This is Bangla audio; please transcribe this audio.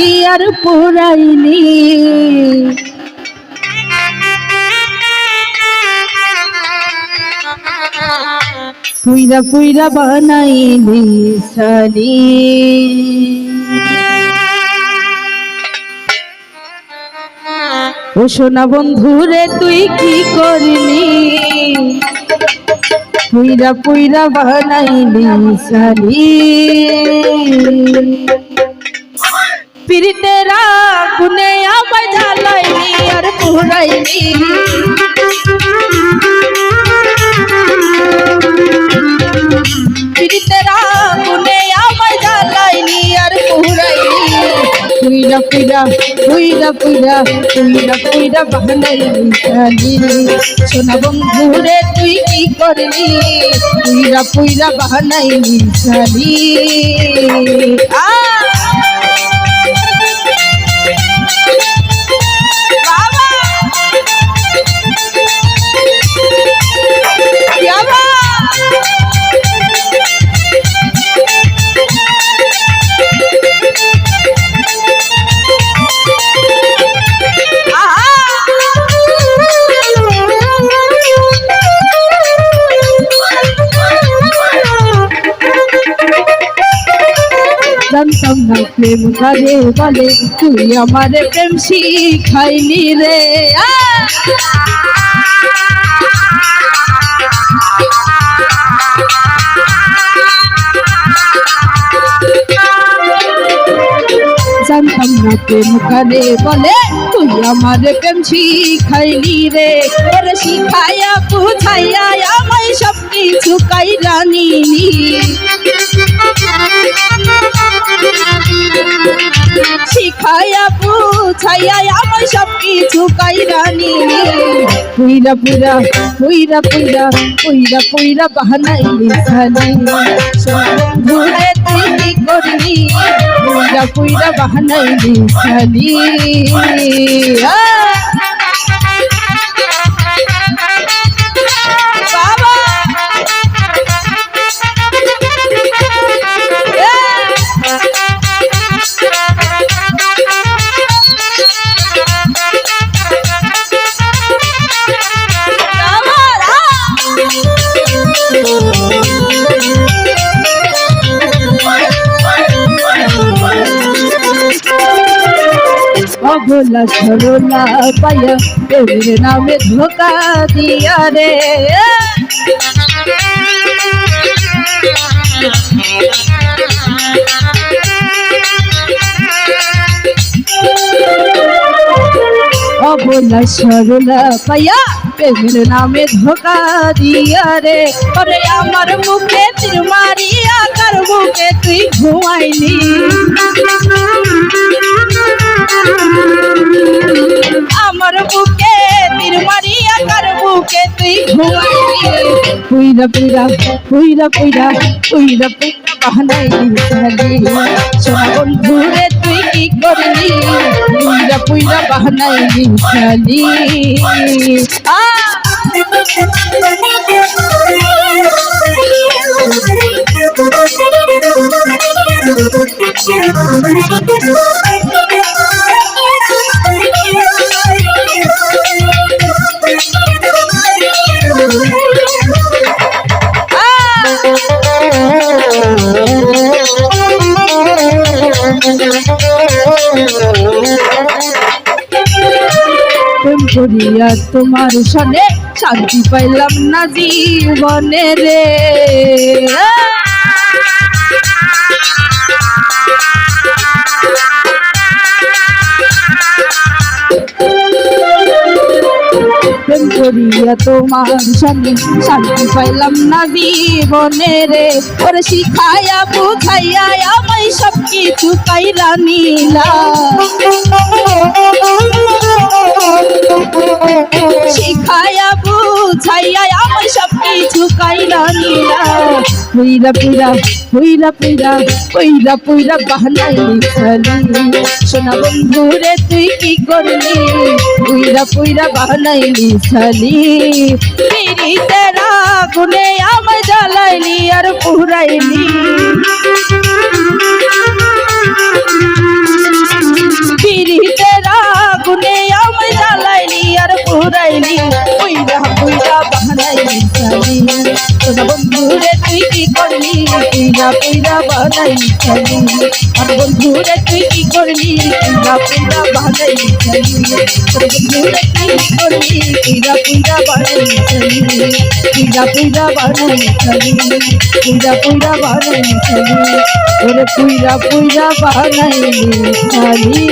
জ্বালাইলি আর পুরাইলি পুইরা পুইরা বানাইলি সালি ও সোনা বন্ধুরে তুই কি করলি? পুইরা পুইরা বানাইলি সালি পিরিতেরা গুনে আমায় জ্বালাইলি আর পুরাইলি পিরিতেরা গুনে আমায় জ্বালাইলি আর পুরাইলি পুইরা পুইরা পুইরা পুইরা পুইরা পুইরা বানাইলি সালি সোনা বন্ধুরে তুই কি করলি? পুইরা পুইরা বানাইলি সালি আ জানতাম না প্রেম করে বলে, তুই আমার প্রেম শিখাইলি রে! জানতাম না প্রেম করে বলে, তুই আমার প্রেম শিখাইলি রে ওরে শিখাইয়া বুঝাইয়া আমায় সব কিছু কাইরা নিলি শিখাইয়া বুঝাইয়া আমায় সব কিছু কাইরা নিলি পুইরা পুইরা পুইরা পুইরা পুইরা পুইরা বাহানাইলি খালি ঘুরে তুই করলি পুইরা পুইরা বাহানাইলি খালি অবলা সরলা পায়া প্রেমের নামে ধোকা দিয়া রে। অবলা সরলা পায়া প্রেমের নামে ধোকা দিয়া রে। ওরে আমার মুখে তীর মারিয়া, কার মুখে তুই ঘুমাইলি? আমার বুকে তীর মারিয়া কার বুকে তুই পুইরা পুইরা পুইরা পুইরা পুইরা বাহানাইলি সালি সোনা বন্ধু রে, তুই কি করলি? পুইরা পুইরা বাহানাইলি সালি আ! প্রেম করিয়া তোমার সনে শান্তি পাইলাম না জীবনে রে। করিয়া তোমার সনে শান্তি পাইলাম না জীবনে রে। ওরে শিখাইয়া বুঝাইয়া আমায় সব কিছু পাইলা নিলা। শিখাইয়া বুঝাইয়া আমার সব কিছু কাইলা নিলা। পুইরা পুইরা পুইরা পুইরা পুইরা পুইরা বাহানাইলি খালি। সোনা বন্ধু রে, তুই কি করলি? পুইরা পুইরা বাহানাইলি খালি। পিরিতে গুনে আমায় জ্বালাইলি আর পুরাইলি। পুইরা পুইরা বানাই ছাড়ি আর বন্ধুরে তুই কি করলি? পুইরা পুইরা বানাই ছাড়ি তোর বন্ধুরে তুই কি করলি? পুইরা পুইরা বানাই ছাড়ি পুইরা পুইরা বানাই ছাড়ি